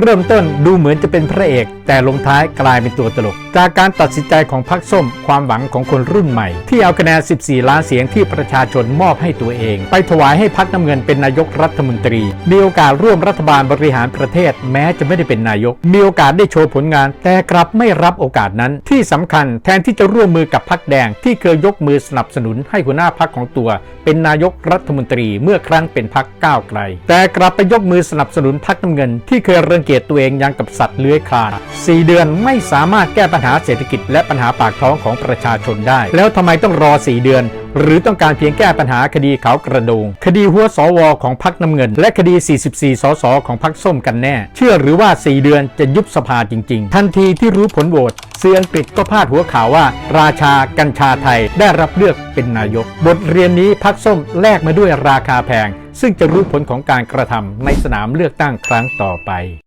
เริ่มต้นดูเหมือนจะเป็นพระเอก แต่ลงท้ายกลายเป็นตัวตลก จากการตัดสินใจของพรรคส้มความหวังของคนรุ่นใหม่ ที่เอาคะแนน 14 ล้านเสียงที่ประชาชนมอบให้ตัวเอง ไปถวายให้พรรคน้ำเงินเป็นนายกรัฐมนตรี มีโอกาสร่วมรัฐบาลบริหารประเทศ แม้จะไม่ได้เป็นนายก มีโอกาสได้โชว์ผลงาน แต่กลับไม่รับโอกาสนั้น ที่สำคัญแทนที่จะร่วมมือกับพรรคแดง ที่เคยยกมือสนับสนุนให้หัวหน้าพรรคของตัว เป็นนายกรัฐมนตรีเมื่อครั้งเป็นพรรคก้าวไกล แต่กลับไปยกมือสนับสนุนพรรคน้ำเงินที่เคยเรังเกียจตัวเองยังกับสัตว์เลื้อยคลาน 4 เดือนไม่สามารถแก้ปัญหาเศรษฐกิจและปัญหาปากท้องของประชาชนได้ แล้วทำไมต้องรอ 4 เดือน หรือต้องการเพียงแก้ปัญหาคดีเขากระโดง คดีหัวสวของพรรคน้ำเงิน และคดี 44 สสของพรรคส้มกันแน่ เชื่อหรือว่า 4 เดือนจะยุบสภาจริง ๆ ทันทีที่รู้ผลโหวตเสื่ออังกฤษก็พาดหัวข่าวว่า ราชากัญชาไทยได้รับเลือกเป็นนายก บทเรียนนี้พรรคส้มแลกมาด้วยราคาแพงซึ่งจะรู้ผลของการกระทำในสนามเลือกตั้งครั้งต่อไป